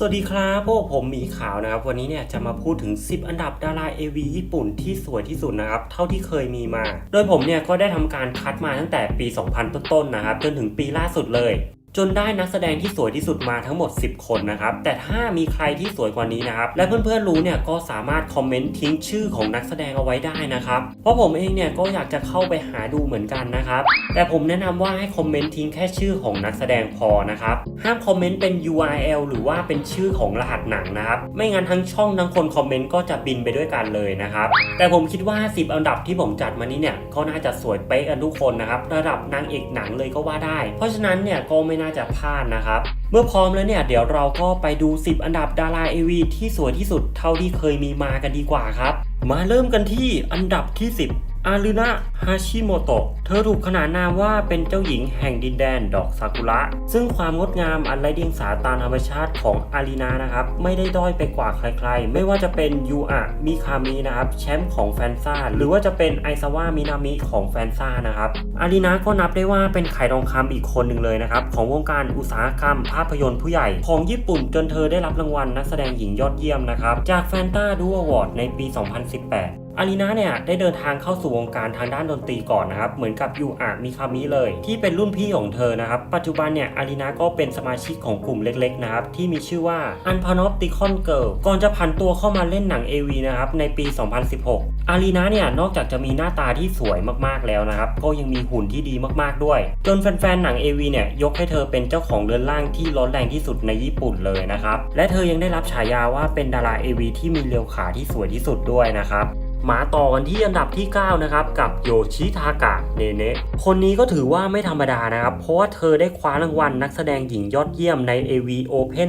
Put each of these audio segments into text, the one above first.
สวัสดีครับพวกผมหมีขาวนะครับ วันนี้เนี่ยจะมาพูดถึง 10 อันดับดารา AV ญี่ปุ่นที่สวยที่สุดนะครับ เท่าที่เคยมีมา โดยผมเนี่ยก็ได้ทำการคัดมาตั้งแต่ปี 2000 ต้นๆนะครับ จนถึงปีล่าสุดเลย จนได้นักแสดงที่สวยที่สุดมาทั้งหมด 10 คนนะครับ แต่ถ้ามีใครที่สวยกว่านี้นะครับ และเพื่อนๆรู้เนี่ยก็สามารถคอมเมนต์ทิ้งชื่อของนักแสดงเอาไว้ได้นะครับ เพราะผมเองเนี่ยก็อยากจะเข้าไปหาดูเหมือนกันนะครับ แต่ผมแนะนำว่าให้คอมเมนต์ทิ้งแค่ชื่อของนักแสดงพอนะครับ ห้ามคอมเมนต์เป็น URL หรือว่าเป็นชื่อของรหัสหนังนะครับ ไม่งั้นทั้งช่องทั้งคนคอมเมนต์ก็จะบินไปด้วยกันเลยนะครับ แต่ผมคิดว่า 10 อันดับที่ผมจัดมานี้เนี่ยก็น่าจะสวยเป๊ะกันทุกคนนะครับ ระดับนางเอกหนังเลยก็ว่าได้ เพราะฉะนั้นเนี่ยก็ไม่น่าจะพลาดนะครับ เมื่อพร้อมแล้วเนี่ย เดี๋ยวเราก็ไปดู 10 อันดับดาราเอวีที่สวยที่สุดเท่าที่เคยมีมากันดีกว่าครับ มาเริ่มกันที่อันดับที่ 10 อารุณะฮาชิโมโตะ เธอถูกขนานนามว่าเป็นเจ้าหญิงแห่งดินแดนดอกซากุระ ซึ่งความงดงามอันไร้เดียงสาตามธรรมชาติของอารีนานะครับ ไม่ได้ด้อยไปกว่าใครๆ ไม่ว่าจะเป็นยูอะมิคามินะครับ แชมป์ของแฟนซ่า หรือว่าจะเป็นไอซาวะมินามิของแฟนซ่านะครับ อารีนาก็นับได้ว่าเป็นไข่ทองคำอีกคนหนึ่งเลยนะครับ ของวงการอุตสาหกรรมภาพยนตร์ผู้ใหญ่ ของญี่ปุ่นจนเธอได้รับรางวัลนักแสดงหญิงยอดเยี่ยมนะครับ จากแฟนตาดูอวอร์ดในปี 2018 อารีนาเนี่ยได้เดินทางเข้าสู่วงการทางด้านดนตรีก่อนนะครับ เหมือนกับยูอะมิคามิเลย ที่เป็นรุ่นพี่ของเธอนะครับ ปัจจุบันเนี่ยอารีนาก็เป็นสมาชิกของกลุ่มเล็กๆนะครับ ที่มีชื่อว่า u n p a n o p t i c o n Girl ก่อนจะผันตัวเข้ามาเล่นหนัง AV นะครับในปี 2016 อารีนาเนี่ยนอกจากจะมีหน้าตาที่สวยมากๆแล้วนะครับ ก็ยังมีหุ่นที่ดีมากๆด้วย จนแฟนๆหนัง AV เนี่ยยกให้เธอเป็นเจ้าของเรือนร่างที่ร้อนแรงที่สุดในญี่ปุ่นเลยนะครับและเธอยังได้รับฉายาว่าเป็นดารา AV ที่มีเรียวขาที่สวยที่สุดด้วยนะครับ มาต่อกันที่อันดับที่ 9 นะครับ กับโยชิทากะเนเนะคนนี้ก็ถือว่าไม่ธรรมดานะครับ เพราะว่าเธอได้คว้ารางวัลนักแสดงหญิงยอดเยี่ยมใน AV Open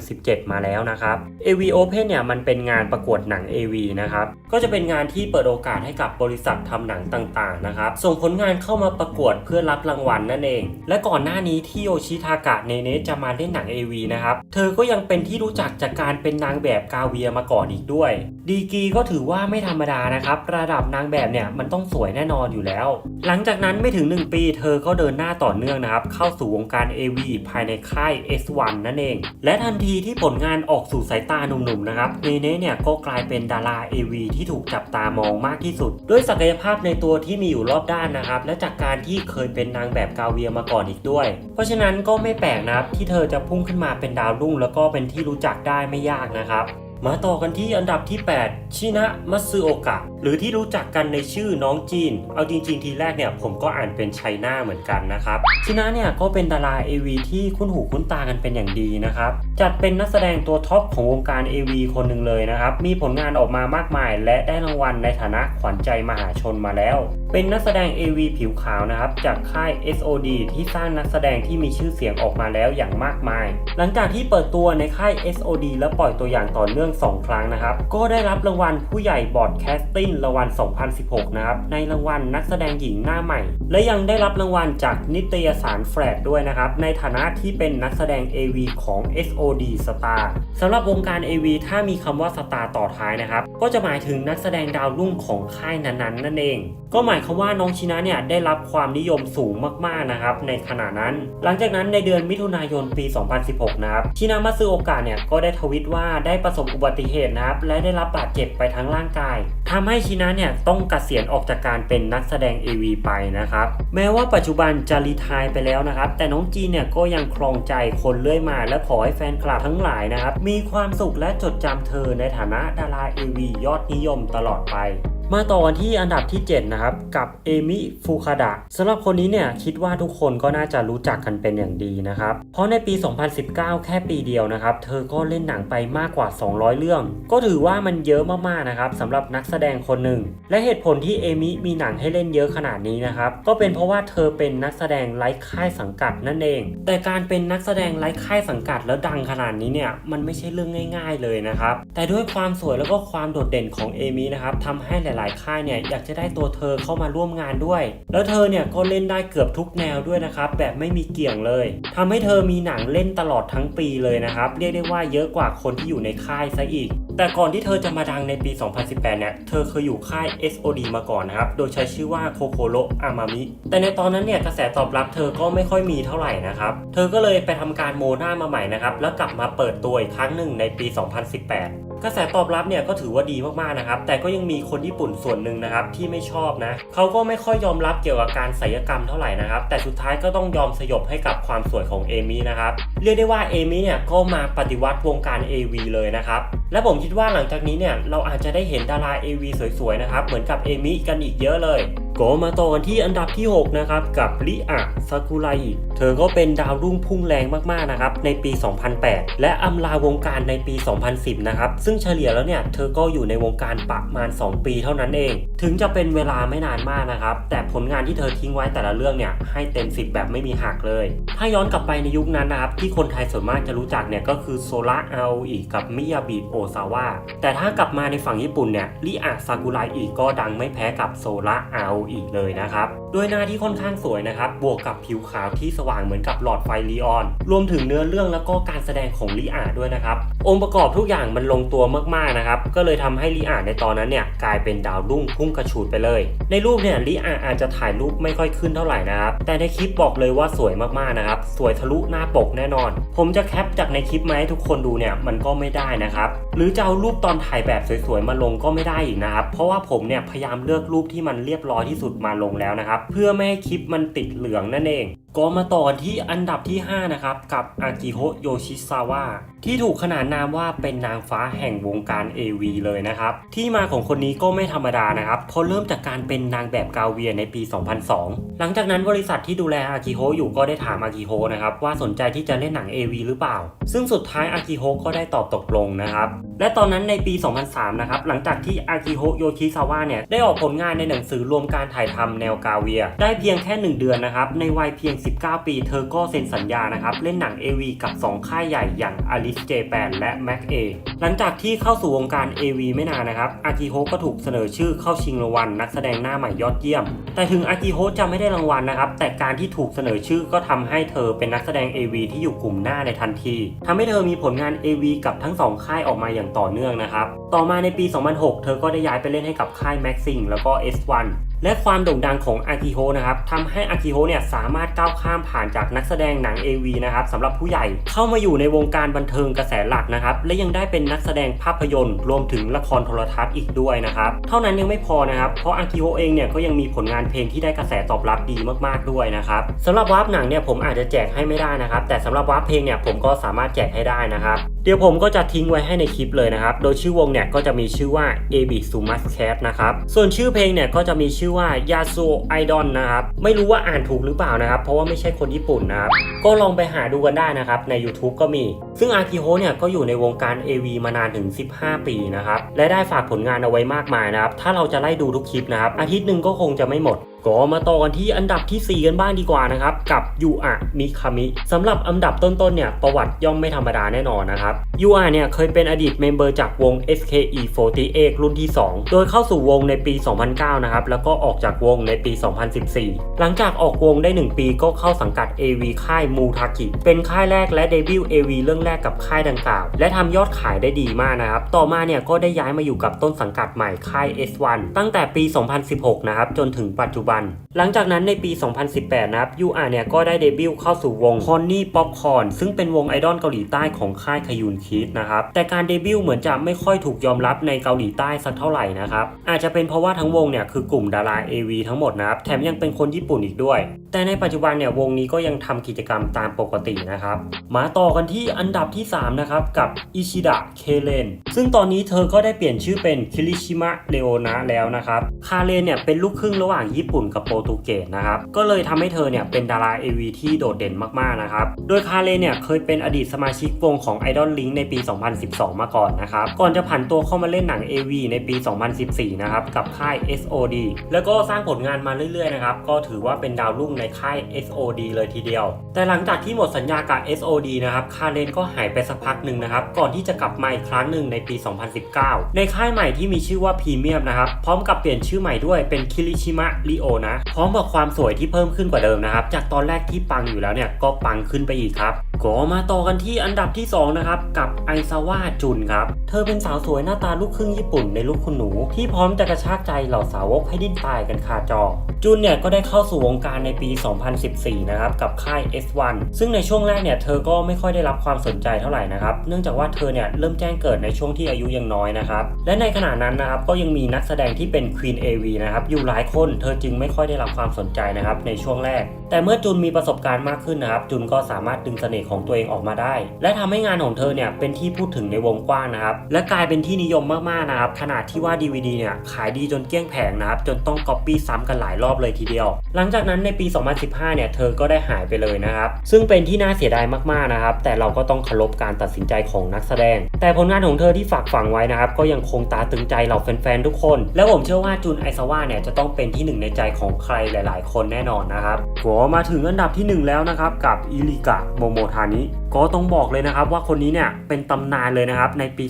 2017 มาแล้วนะครับ AV Open เนี่ยมันเป็นงานประกวดหนัง AV นะครับ ก็จะเป็นงานที่เปิดโอกาสให้กับบริษัททำหนังต่างๆนะครับ ส่งผลงานเข้ามาประกวดเพื่อรับรางวัลนั่นเอง และก่อนหน้านี้ที่โยชิทากะเนเนะจะมาเล่นหนัง AV นะครับ เธอก็ยังเป็นที่รู้จักจากการเป็นนางแบบกาเวียมาก่อนอีกด้วย ดีกีก็ถือว่าไม่ธรรมดานะครับ ระดับนางแบบเนี่ยมันต้องสวยแน่นอนอยู่แล้ว หลังจากนั้นไม่ถึง 1 ปี เธอก็เดินหน้าต่อเนื่องนะครับ เข้าสู่วงการ AV ภายในค่าย S1 นั่นเอง และทันทีที่ผลงานออกสู่สายตาหนุ่มๆนะครับเนเน่เนี่ยก็กลายเป็นดารา AV ที่ถูกจับตามองมากที่สุด ด้วยศักยภาพในตัวที่มีอยู่รอบด้านนะครับ และจากการที่เคยเป็นนางแบบกาเวียมาก่อนอีกด้วย เพราะฉะนั้นก็ไม่แปลกนะครับที่เธอจะพุ่งขึ้นมาเป็นดาวรุ่ง แล้วก็เป็นที่รู้จักได้ไม่ยากนะครับ มาต่อกันที่อันดับที่ 8 ชินะมัตสึโอกะ หรือที่รู้จักกันในชื่อน้องจีน เอาจริงๆ ทีแรกเนี่ยผมก็อ่านเป็นไชน่าเหมือนกันนะครับ ชินะเนี่ยก็เป็นดารา AV ที่คุ้นหูคุ้นตากันเป็นอย่างดีนะครับ จัดเป็นนักแสดงตัวท็อปของวงการ AV คนหนึ่งเลยนะครับ มีผลงานออกมามากมาย และได้รางวัลในฐานะขวัญใจมหาชนมาแล้ว เป็นนักแสดง AV ผิวขาวนะครับ จากค่าย SOD ที่สร้างนักแสดงที่มีชื่อเสียงออกมาแล้วอย่างมากมาย หลังจากที่เปิดตัวในค่าย SOD และปล่อยตัวอย่างต่อเนื่อง 2 ครั้งนะครับ ก็ได้รับรางวัลผู้ใหญ่บอร์ดแคสติ้งรางวัล 2016 นะครับ ในรางวัลนักแสดงหญิงหน้าใหม่ และยังได้รับรางวัลจากนิตยสารแฟลดด้วยนะครับ ในฐานะที่เป็นนักแสดง AV ของ SOD Star สำหรับวงการ AV ถ้ามีคำว่า Star ต่อท้ายนะครับ ก็จะหมายถึงนักแสดงดาวรุ่งของค่ายนั้นๆ นั่นเอง ก็หมายความว่าน้องชินะเนี่ยได้รับความนิยมสูงมากๆนะครับในขณะนั้น หลังจากนั้นในเดือนมิถุนายนปี 2016 นะครับชินะมัตสึโอกะเนี่ยก็ได้ทวิตว่าได้ประสบอุบัติเหตุนะครับและได้รับบาดเจ็บไปทั้งร่างกาย ทำให้ชินะเนี่ยต้องเกษียณออกจากการเป็นนักแสดง AV ไปนะครับ แม้ว่าปัจจุบันจะรีไทายไปแล้วนะครับ แต่น้องจีเนี่ยก็ยังครองใจคนเรื่อยมา และขอให้แฟนคลับทั้งหลายนะครับ มีความสุขและจดจำเธอในฐานะดารา AV ยอดนิยมตลอดไป มาต่อกันที่อันดับที่ 7 นะครับ กับเอมิฟูคาดะสำหรับคนนี้เนี่ยคิดว่าทุกคนก็น่าจะรู้จักกันเป็นอย่างดีนะครับ เพราะในปี 2019 แค่ปีเดียวนะครับ เธอก็เล่นหนังไปมากกว่า 200 เรื่อง ก็ถือว่ามันเยอะมากๆนะครับสำหรับนักแสดงคนหนึ่ง และเหตุผลที่เอมิมีหนังให้เล่นเยอะขนาดนี้นะครับ ก็เป็นเพราะว่าเธอเป็นนักแสดงไร้ค่ายสังกัดนั่นเอง แต่การเป็นนักแสดงไร้ค่ายสังกัดแล้วดังขนาดนี้เนี่ยมันไม่ใช่เรื่องง่าย ๆเลยนะครับแต่ด้วยความสวยแล้วก็ความโดดเด่นของเอมินะครับทำให้หลายๆ ค่ายเนี่ยอยากจะได้ตัวเธอเข้ามาร่วมงานด้วย แล้วเธอเนี่ยก็เล่นได้เกือบทุกแนวด้วยนะครับแบบไม่มีเกี่ยงเลยทำให้เธอมีหนังเล่นตลอดทั้งปีเลยนะครับเรียกได้ว่าเยอะกว่าคนที่อยู่ในค่ายซะอีก แต่ก่อนที่เธอจะมาดังในปี 2018 เนี่ยเธอเคยอยู่ค่าย SOD มาก่อนนะครับโดยใช้ชื่อว่าโคโคโรอามามิแต่ในตอนนั้นเนี่ยกระแสตอบรับเธอก็ไม่ค่อยมีเท่าไหร่นะครับเธอก็เลยไปทำการโมหน้ามาใหม่นะครับแล้วกลับมาเปิดตัวอีกครั้งหนึ่งในปี 2018 กระแสตอบรับเนี่ยก็ถือว่าดีมากๆนะครับ แต่ก็ยังมีคนญี่ปุ่นส่วนหนึ่งนะครับที่ไม่ชอบนะเขาก็ไม่ค่อยยอมรับเกี่ยวกับการศัลยกรรมเท่าไหร่นะครับ แต่สุดท้ายก็ต้องยอมสยบให้กับความสวยของเอมี่นะครับ เรียกได้ว่าเอมี่เนี่ยก็มาปฏิวัติวงการ AV เลยนะครับ และผมคิดว่าหลังจากนี้เนี่ยเราอาจจะได้เห็นดารา AV สวยๆนะครับ เหมือนกับเอมี่กันอีกเยอะเลย ก็มาต่อกันที่อันดับที่ 6 นะครับ กับริอะซากุไรเธอก็เป็นดาวรุ่งพุ่งแรงมากๆนะครับในปี 2008 และอำลาวงการในปี 2010 นะครับ ซึ่งเฉลี่ยแล้วเนี่ย เธอก็อยู่ในวงการประมาณ 2 ปีเท่านั้นเอง ถึงจะเป็นเวลาไม่นานมากนะครับ แต่ผลงานที่เธอทิ้งไว้แต่ละเรื่องเนี่ย ให้เต็ม 10 แบบไม่มีหักเลย ถ้าย้อนกลับไปในยุคนั้นนะครับ ที่คนไทยส่วนมากจะรู้จักเนี่ยก็คือโซระอาออิกับมิยาบิโอซาวะแต่ถ้ากลับมาในฝั่งญี่ปุ่นเนี่ยริอะซากุไรอีก็ดังไม่แพ้กับโซระอาอีกเลยนะครับด้วยหน้าที่ค่อนข้างสวยนะครับ บวกกับผิวขาวที่สว่างเหมือนกับหลอดไฟลีออน รวมถึงเนื้อเรื่องแล้วก็การแสดงของลีอาด้วยนะครับ องค์ประกอบทุกอย่างมันลงตัวมากๆนะครับ ก็เลยทำให้ลีอาในตอนนั้นเนี่ยกลายเป็นดาวรุ่งพุ่งกระฉูดไปเลย ในรูปเนี่ยลีอาอาจจะถ่ายรูปไม่ค่อยขึ้นเท่าไหร่นะครับ แต่ในคลิปบอกเลยว่าสวยมากๆนะครับ สวยทะลุหน้าปกแน่นอน ผมจะแคปจากในคลิปมาให้ทุกคนดูเนี่ยมันก็ไม่ได้นะครับ หรือจะเอารูปตอนถ่ายแบบสวยๆมาลงก็ไม่ได้อีกนะครับ เพราะว่าผมเนี่ยพยายามเลือกรูปที่มันเรียบร้อยที่สุดมาลงแล้วนะครับเพื่อไม่ให้คลิปมันติดเหลืองนั่นเอง ก็มาต่อกันที่อันดับที่ 5 นะครับ กับอากิโฮโยชิซาวะที่ถูกขนานนามว่าเป็นนางฟ้าแห่งวงการ AV เลยนะครับ ที่มาของคนนี้ก็ไม่ธรรมดานะครับเพราเริ่มจากการเป็นนางแบบกาเวียในปี 2002 หลังจากนั้นบริษัทที่ดูแลอากิโฮอยู่ก็ได้ถามอากิโฮนะครับว่าสนใจที่จะเล่นหนัง AV หรือเปล่า ซึ่งสุดท้ายอากิโฮก็ได้ตอบตกลงนะครับและตอนนั้นในปี 2003 นะครับ หลังจากที่อากิโฮโยชิซาวะเนี่ยได้ออกผลงานในหนังสือรวมการถ่ายทำแนวกาเวีย ได้เพียงแค่ 1 เดือนนะครับในวัยเพียง19 ปี เธอก็เซ็นสัญญานะครับ เล่นหนัง AV กับ 2 ค่ายใหญ่อย่าง Alice Japan และ Mac A หลังจากที่เข้าสู่วงการ AV ไม่นานนะครับ อากิโฮก็ถูกเสนอชื่อเข้าชิงรางวัลนักแสดงหน้าใหม่ยอดเยี่ยม แต่ถึงอากิโฮจะไม่ได้รางวัลนะครับ แต่การที่ถูกเสนอชื่อก็ทำให้เธอเป็นนักแสดง AV ที่อยู่กลุ่มหน้าในทันทีทำให้เธอมีผลงาน AV กับทั้งสองค่ายออกมาอย่างต่อเนื่องนะครับ ต่อมาในปี 2006 เธอก็ได้ย้ายไปเล่นให้กับค่าย Maxing แล้วก็ S1 และความโด่งดังของอากิโฮนะครับทำให้อากิโฮเนี่ยสามารถก้าวข้ามผ่านจากนักแสดงหนัง AV นะครับสำหรับผู้ใหญ่เข้ามาอยู่ในวงการบันเทิงกระแสหลักนะครับ และยังได้เป็นนักแสดงภาพยนตร์ รวมถึงละครโทรทัศน์อีกด้วยนะครับ เท่านั้นยังไม่พอนะครับ เพราะอากิโฮเองเนี่ยก็ยังมีผลงานเพลงที่ได้กระแสตอบรับดีมากๆด้วยนะครับสำหรับวาร์ปหนังเนี่ยผมอาจจะแจกให้ไม่ได้นะครับ แต่สำหรับวาร์ปเพลงเนี่ยผมก็สามารถแจกให้ได้นะครับเดี๋ยวผมก็จะทิ้งไว้ให้ในคลิปเลยนะครับ โดยชื่อวงเนี่ยก็จะมีชื่อว่า a b i s u m a s Cat นะครับ ส่วนชื่อเพลงเนี่ยก็จะมีชื่อว่า Yasu Idol นะครับ ไม่รู้ว่าอ่านถูกหรือเปล่านะครับ เพราะว่าไม่ใช่คนญี่ปุ่นนะครับ ก็ลองไปหาดูกันได้นะครับ ใน YouTube ก็มี ซึ่งอากิโฮเนี่ยก็อยู่ในวงการ AV มานานถึง 15 ปีนะครับ และได้ฝากผลงานเอาไว้มากมายนะครับ ถ้าเราจะไล่ดูทุกคลิปนะครับ อาทิตย์หนึ่งก็คงจะไม่หมด ก็มาต่อกันที่อันดับทีสี่ 4 กันบ้างดีกว่านะครับ กับยูอะมิคามิสำหรับอันดับต้นๆเนี่ยประวัติย่อมไม่ธรรมดาแน่นอนนะครับยูอะเนี่ยเคยเป็นอดีตเมมเบอร์จากวง SKE48 รุ่นที่ 2 โดยเข้าสู่วงในปี 2009 นะครับ แล้วก็ออกจากวงในปี 2014 หลังจากออกวงได้ 1 ปีก็เข้าสังกัด AV ค่ายมูทากิเป็นค่ายแรกและเดบิวต์ AV เรื่องแรกกับค่ายดังกล่าว และทำยอดขายได้ดีมากนะครับต่อมาเนี่ยก็ได้ย้ายมาอยู่กับต้นสังกัดใหม่ค่าย S1 ตั้งแต่ปี 2016 นะครับจนถึงปัจจุบันหลังจากนั้นในปี 2018 นะครับยูอาเนี่ยก็ได้เดบิวต์เข้าสู่วง c o n n y Popcorn ซึ่งเป็นวงไอดอลเกาหลีใต้ของค่ายคยุนคิดนะครับ แต่การเดบิวต์เหมือนจะไม่ค่อยถูกยอมรับในเกาหลีใต้สักเท่าไหร่นะครับ อาจจะเป็นเพราะว่าทั้งวงเนี่ยคือกลุ่มดารา AV ทั้งหมดนะครับ แถมยังเป็นคนญี่ปุ่นอีกด้วย แต่ในปัจจุบันเนี่ยวงนี้ก็ยังทำกิจกรรมตามปกตินะครับ มาต่อกันที่อันดับที่ 3 นะครับ กับอิชิดะเคเลนซึ่งตอนนี้เธอก็ได้เปลี่ยนชื่อเป็นคิริชิมะเลโอนะแล้วนะครับคาเลนเนี่ยเป็นลูกครึ่งระหว่างญี่ปุ่นกับโปรตุเกสนะครับ ก็เลยทำให้เธอเนี่ยเป็นดารา AV ที่โดดเด่นมากๆนะครับ โดยคาเลนเนี่ยเคยเป็นอดีตสมาชิกวงของ Idol Link ในปี 2012 มาก่อนนะครับ ก่อนจะผันตัวเข้ามาเล่นหนัง AV ในปี 2014 นะครับ กับค่าย SOD แล้วก็สร้างผลงานมาเรื่อยๆนะครับ ก็ถือว่าเป็นดาวรุ่งในค่าย SOD เลยทีเดียว แต่หลังจากที่หมดสัญญากับ SOD นะครับ คาเลนก็หายไปสักพักหนึ่งนะครับ ก่อนที่จะกลับมาอีกครั้งหนึ่งในปี 2019 ในค่ายใหม่ที่มีชื่อว่าพรีเมียมนะครับ พร้อมกับเปลี่ยนชื่อใหม่ด้วยเป็นคิริชิมะริโอนะ พร้อมกับความสวยที่เพิ่มขึ้นกว่าเดิมนะครับ จากตอนแรกที่ปังอยู่แล้วเนี่ยก็ปังขึ้นไปอีกครับ ก็มาต่อกันที่อันดับที่ 2 นะครับ กับไอซาวะจุนครับ เธอเป็นสาวสวยหน้าตาลูกครึ่งญี่ปุ่นในลูกคุณหนู ที่พร้อมจะกระชากใจเหล่าสาวกให้ดิ้นตายกันคาจอ จุนเนี่ยก็ได้เข้าสู่วงการในปี 2014 นะครับ กับค่าย S1 ซึ่งในช่วงแรกเนี่ยเธอก็ไม่ค่อยได้รับความสนใจเท่าไหร่นะครับ เนื่องจากว่าเธอเนี่ยเริ่มแจ้งเกิดในช่วงที่อายุยังน้อยนะครับ และในขณะนั้นนะครับก็ยังมีนักแสดงที่เป็น Queen AV นะครับอยู่หลายคนเธอจึงไม่ค่อยได้รับความสนใจนะครับในช่วงแรก แต่เมื่อจุนมีประสบการณ์มากขึ้นนะครับจุนก็สามารถดึงเสน่ห์ของตัวเองออกมาได้ และทำให้งานของเธอเนี่ยเป็นที่พูดถึงในวงกว้างนะครับ และกลายเป็นที่นิยมมากๆนะครับขนาดที่ว่า DVD เนี่ยขายดีจนเกลี้ยงแผงนะครับจนต้องก๊อปปี้ซ้ำกันหลายรอบเลยทีเดียว หลังจากนั้นในปี 2015 เนี่ยเธอก็ได้หายไปเลยนะครับซึ่งเป็นที่น่าเสียดายมากๆนะครับแต่เราก็ต้องเคารพการตัดสินใจของนักแสดง แต่ผลงานของเธอที่ฝากฝังไว้นะครับก็ยังคงตาตึงใจเหล่าแฟนๆทุกคน และผมเชื่อว่าจุนไอซาวะเนี่ยจะต้องเป็นที่หนึ่งในใจของใครหลาย ๆ คนแน่นอนนะครับก็มาถึงอันดับที่หนึ่งแล้วนะครับกับอิริกะโมโมทานิก็ต้องบอกเลยนะครับว่าคนนี้เนี่ยเป็นตำนานเลยนะครับในปี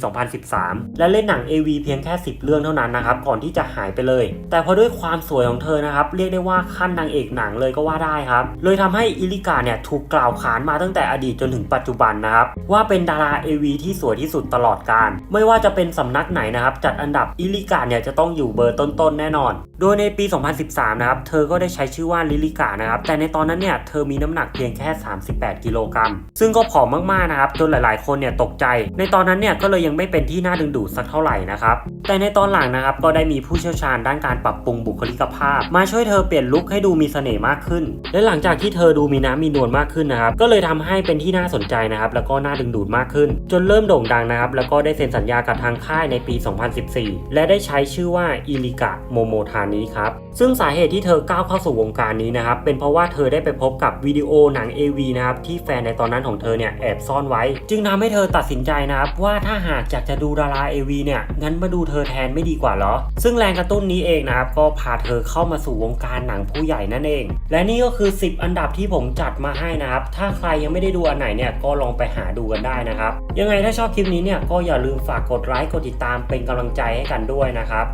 2013 และเล่นหนัง AV เพียงแค่ 10 เรื่องเท่านั้นนะครับก่อนที่จะหายไปเลย แต่พอด้วยความสวยของเธอนะครับเรียกได้ว่าขั้นนางเอกหนังเลยก็ว่าได้ครับเลยทำให้อิลิกาเนี่ยถูกกล่าวขานมาตั้งแต่อดีตจนถึงปัจจุบันนะครับว่าเป็นดารา AV ที่สวยที่สุดตลอดกาลไม่ว่าจะเป็นสำนักไหนนะครับจัดอันดับอิลิกาเนี่ยจะต้องอยู่เบอร์ต้นๆแน่นอน โดยในปี 2013 นะครับเธอก็ได้ใช้ชื่อว่าลิลิกานะครับแต่ในตอนนั้นเนี่ยเธอมีน้ำหนักเพียงแค่ 38 กิโลกรัมซึ่งก็ผอมมากๆนะครับจนหลายๆ คนเนี่ยตกใจ ในตอนนั้นเนี่ยก็เลยยังไม่เป็นที่น่าดึงดูดสักเท่าไหร่นะครับแต่ในตอนหลังนะครับก็ได้มีผู้เชี่ยวชาญด้านการปรับปรุงบุคลิกภาพ มาช่วยเธอเปลี่ยนลุคให้ดูมีเสน่ห์มากขึ้น และหลังจากที่เธอดูมีน้ำมีนวลมากขึ้นนะครับก็เลยทำให้เป็นที่น่าสนใจนะครับแล้วก็น่าดึงดูดมากขึ้น จนเริ่มโด่งดังนะครับแล้วก็ได้เซ็นสัญญากับทางค่ายในปี 2014 และได้ใช้ชื่อว่าอิริกะโมโมทานิครับซึ่งสาเหตุที่เธอก้าวเข้าสู่วงการนี้นะครับเป็นเพราะว่าเธอได้ไปพบกับวิดีโอหนัง AV นะครับที่แฟนในตอนนั้นของเธอเนี่ยแอบซ่อนไว้ จึงทำให้เธอตัดสินใจนะครับว่าถ้าหากอยากจะดูดารา AV เนี่ยงั้นมาดูเธอแทนไม่ดีกว่าเหรอ ซึ่งแรงกระตุ้นนี้เองนะครับก็พาเธอเข้ามาสู่วงการหนังผู้ใหญ่นั่นเอง และนี่ก็คือ 10 อันดับที่ผมจัดมาให้นะครับถ้าใครยังไม่ได้ดูอันไหนเนี่ยก็ลองไปหาดูกันได้นะครับยังไงถ้าชอบคลิปนี้เนี่ยก็อย่าลืมฝากกดไลค์กดติดตามเป็นกำลังใจให้กันด้วยนะครับ